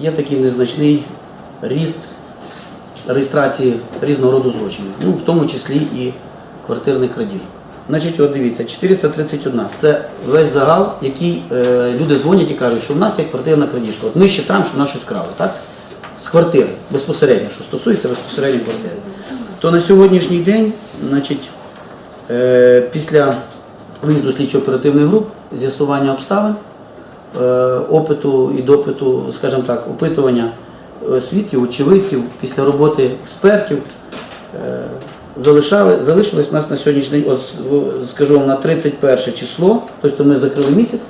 є такий незначний ріст реєстрації різного роду злочинів, ну, в тому числі і квартирних крадіжок. Значить, от дивіться, 431. Це весь загал, який е, люди дзвонять і кажуть, що в нас є квартирна крадіжка. От ми вважаємо, що в нас щось крали, так? З квартири, безпосередньо, що стосується безпосередньо квартири. То на сьогоднішній день, значить, е, після виїзду слідчо-оперативних груп, з'ясування обставин, опиту і допиту, скажімо так, опитування е, свідків, очевидців, після роботи експертів, е, залишали, залишилось у нас на сьогоднішній день, от, скажу вам, на 31 число, тобто ми закрили місяць,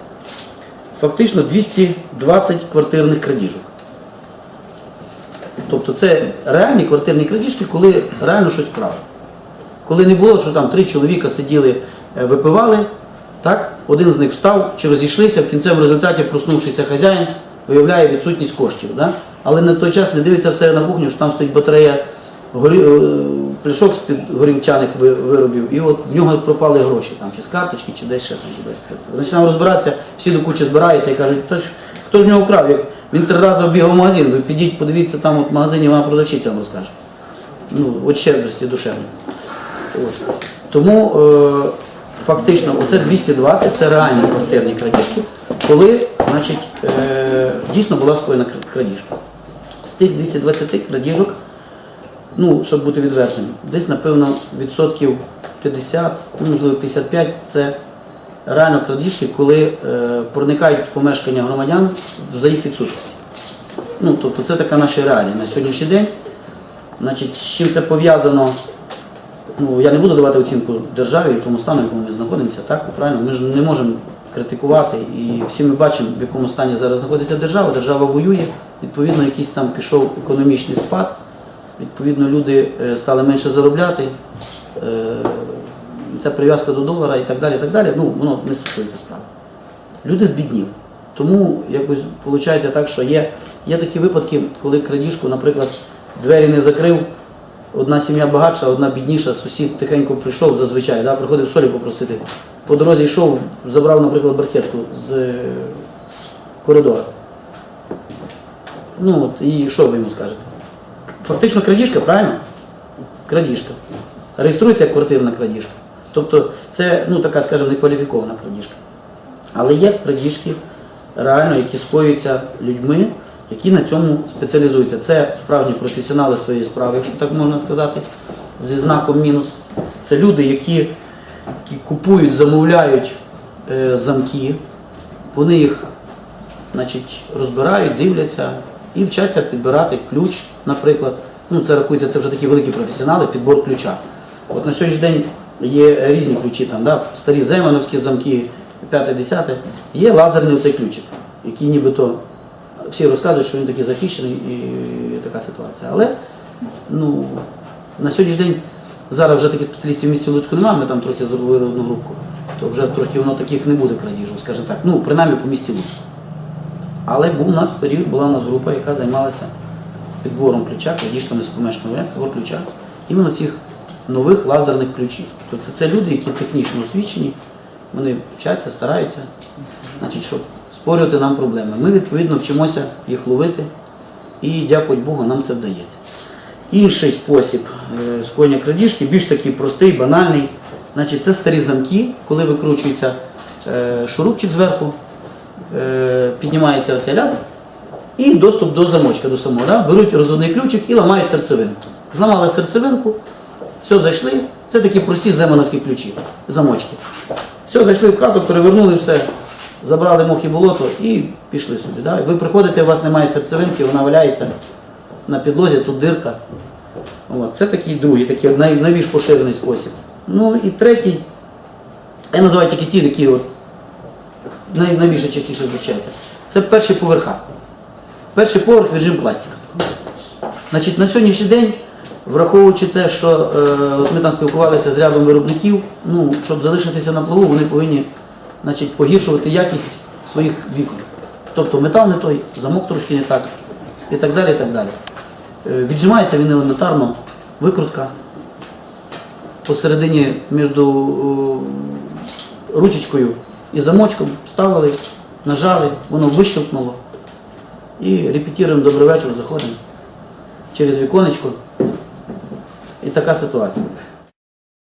фактично 220 квартирних крадіжок. Тобто це реальні квартирні крадіжки, коли реально щось вкрали. Коли не було, що там три чоловіка сиділи, е, випивали, так? один з них встав чи розійшлися, в кінцевому результаті, проснувшися хазяїн, виявляє відсутність коштів. Да? Але на той час не дивиться все на кухню, що там стоїть батарея горі... е, пляшок з-під горілчаних виробів, і от в нього пропали гроші, там, чи з карточки, чи десь ще там. Десь. Починаємо розбиратися, всі до кучі збираються і кажуть, хто ж в нього вкрав? Як він три рази обігав магазин, ви підіть, подивіться, там от в магазині вона продавчиця вам розкаже. Ну, от щедрості душевно. Тому е, фактично оце 220 це реальні квартирні крадіжки, коли значить, е, дійсно була скоєна крадіжка. З тих 220 крадіжок, ну, щоб бути відвертим, десь, напевно, відсотків 50, ну, можливо, 55 це реально крадіжки, коли е, проникають в помешкання громадян за їх відсутність. Ну, тобто це така наша реалія на сьогоднішній день. Значить, з чим це пов'язано? Ну, я не буду давати оцінку державі і тому стану, в якому ми знаходимося, так? Правильно? Ми ж не можемо критикувати. І всі ми бачимо, в якому стані зараз знаходиться держава. Держава воює, відповідно, якийсь там пішов економічний спад, відповідно, люди е, стали менше заробляти. Це прив'язка до долара і так далі. і так далі. Ну, воно не стосується справи. Люди збідніли. Тому якось виходить так, що є, є такі випадки, коли крадіжку, наприклад, двері не закрив, одна сім'я багатша, одна бідніша, сусід тихенько прийшов зазвичай, да, приходив солі попросити. По дорозі йшов, забрав, наприклад, барсетку з е, коридора. Ну от, і що ви йому скажете? Фактично крадіжка, правильно? Крадіжка. Реєструється як квартирна крадіжка. Тобто це ну, така, скажімо, некваліфікована крадіжка. Але є крадіжки реально, які скоюються людьми, які на цьому спеціалізуються. Це справжні професіонали своєї справи, якщо так можна сказати, зі знаком мінус. Це люди, які, які купують, замовляють е, замки, вони їх значить, розбирають, дивляться і вчаться підбирати ключ, наприклад. Ну, це рахується, це вже такі великі професіонали, підбор ключа. От на сьогоднішній день є різні ключі, там, да, старі земановські замки, 5-10, є лазерний оцей ключик, який нібито всі розказують, що він такий захищений і така ситуація. Але ну, на сьогоднішній день зараз вже таких спеціалістів в місті Луцьку немає, ми там трохи зробили одну групку, то вже трохи воно таких не буде крадіжок, скажімо так, ну, принаймні по місті Луцьку. Але був у нас період, була у нас група, яка займалася підбором ключа, крадіжками з помешкання, підбор ключа, іменно цих нових лазерних ключів. Тобто це люди, які технічно освічені, вони вчаться, стараються, значить, щоб створювати нам проблеми. Ми відповідно вчимося їх ловити і, дякувати Богу, нам це вдається. Інший спосіб е, скоєння крадіжки, більш такий простий, банальний. Значить, це старі замки, коли викручується е, шурупчик зверху, е, піднімається оця ляда, і доступ до замочка, до самого. Да? Беруть розводний ключик і ламають серцевинку. Зламали серцевинку, все зайшли. Це такі прості земановські ключі, замочки. Все, зайшли в хату, перевернули все, забрали мох болото і пішли собі. Да? Ви приходите, у вас немає серцевинки, вона валяється на підлозі, тут дирка. От. Це такий другий, такий най, найбільш поширений спосіб. Ну і третій, я називаю тільки ті, які от, най, найбільше частіше зустрічаються. Це перші поверха. Перший поверх віджим пластика. Значить, на сьогоднішній день, враховуючи те, що е, от ми там спілкувалися з рядом виробників, ну, щоб залишитися на плаву, вони повинні значить, погіршувати якість своїх вікон. Тобто метал не той, замок трошки не так, і так далі. І так далі. Е, віджимається він елементарно, викрутка. Посередині між е, ручечкою і замочком ставили, нажали, воно вищелкнуло. І репетируємо добрий вечір, заходимо через віконечко. І така ситуація.